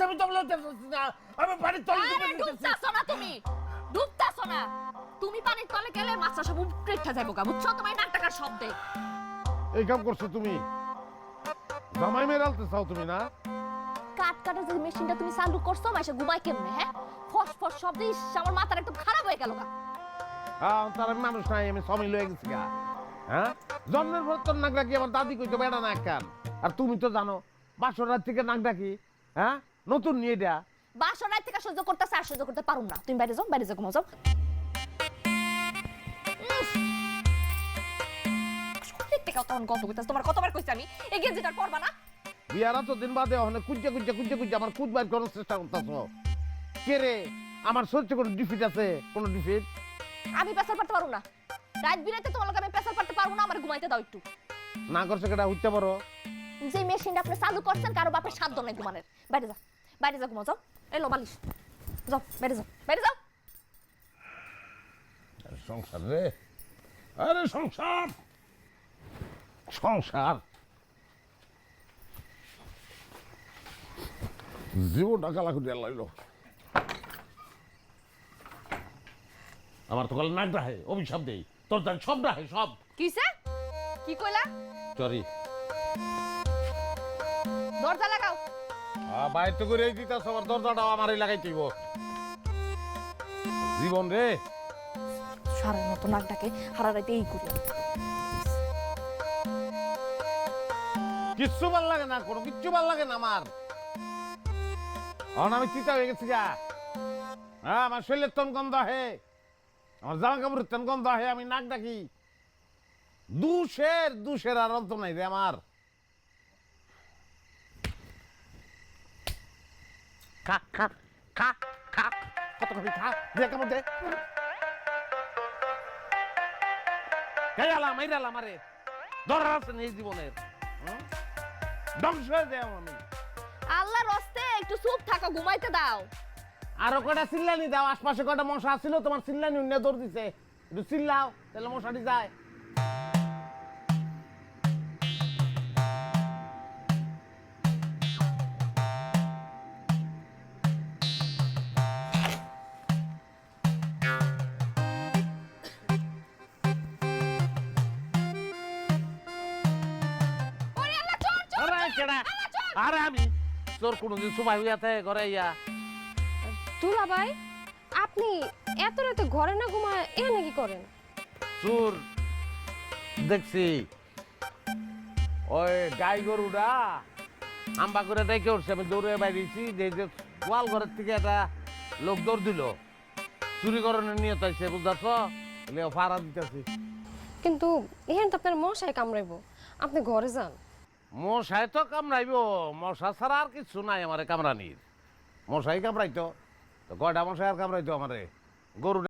আমি তবলা না আমি বাড়ির তলে ডুবে ডুবতাছো না তুমি ডুবতাছো না। তুমি পানির তলে গেলে মাছটা সব উপরে উঠে যাইবো বুঝছ? তোমার টাকার শব্দে। এই কাম করছ তুমি? জামাই মেরালতে চাও তুমি না? কাট কাটার যে মেশিনটা তুমি চালু করছ ঘুমাই কেমনে হ্যাঁ? ফস ফস শব্দে ইস, আমার মাথার একদম খারাপ হয়ে গেল গা। হ্যাঁ তার আমি মানুষ নাই আমি গেছি গা। হ্যাঁ? জন্মের পর তোর নাক ডাকি আমার দাদি কইতো বেড়া না কান। আর তুমি তো জানো বাসর রাত থেকে নাক ডাকি হ্যাঁ? নতুন নিয়ে বাসর রাত থেকে সহ্য করতেছে আর সহ্য করতে পারুম না। তুমি বাইরে যাও বাইরে যাও ঘুমাও যাও। করতেছে তোমার কতবার কইছি আমি? এই গেঞ্জিটার পরবা না? বিয়ারা তো দিন বাদে কুঞ্জে আমার কুদ বাইর করার চেষ্টা করতেছ। কে রে? আমার শরীরে কোনো ডিফিট আছে? কোনো ডিফিট আমি পেশাল পারতে পারব না। রাত বিরাতে তোমার আমি পেশাল পারতে পারব না আমার ঘুমাইতে দাও একটু। না করছে কেটা হইতে পারো। যে মেশিনটা আপনি চালু করছেন কারও বাপের সাধ্য নাই ঘুমানের। বাইরে যা বাইরে যা ঘুমাও যাও। এলো বালিশ। যাও বাইরে যাও বাইরে যাও। সংসার রে। আরে সংসার! সংসার। জীবনটা কালা করে লাইলো আমার তো গলা নাক রাহে অভিশাপ দেই। তোর তার সব রাহে সব। কিসে? কি কইলা? চরি। দরজা লাগাও। বাইর তো করে দিতাস আমার দরজাটাও আমারই লাগাই দিব। জীবন রে। সারার মতো নাকটাকে হারা রাইতে এই করি কিচ্ছু ভালো লাগে না, কোনো কিচ্ছু ভালো লাগে না আমার। আমি চিতা হয়ে গেছি গা। হ্যাঁ আমার শরীরের তন গন্ধ আহে, আমার জামা কাপড়ের তন গন্ধ আহে, আমি নাক ডাকি। দুশের দুশের আর অন্ত নাই রে আমার। খা খা খা আছে নেই জীবনের, হুম? ধ্বংস হয়ে যায় আমি আল্লাহ রস্তে একটু চুপ থাকো ঘুমাইতে দাও। আরও কটা চিল্লানি দাও? আশপাশে কটা মশা ছিল? তোমার চিল্লানি উন্নয় দৌড় দিছে। একটু চিল্লাও তাহলে মশাটি যায়। আরে আমি তোর কোনদিন সময় হইয়াতে ঘরে ইয়া দুলা ভাই আপনি এত রাতে ঘরে না ঘুমায় এখানে কি করেন? চোর দেখছি ওই গাই গরুটা আম্বা করে ডেকে উঠছে আমি দৌড়ে বাইরেছি যে যে ওয়াল ঘরের থেকে একটা লোক দৌড় দিল। চুরি করানোর নিয়ত আছে বুঝতেছ? ফাড়া দিতেছি। কিন্তু এখানে তো আপনার মশাই কামড়াইবো। আপনি ঘরে যান। মশাই তো কামড়াইব। মশা ছাড়া আর কিছু নাই আমার কামড়ানির। মশাই কামড়াইতো। তো মশাই আর কামড়াইতো আমারে? গরু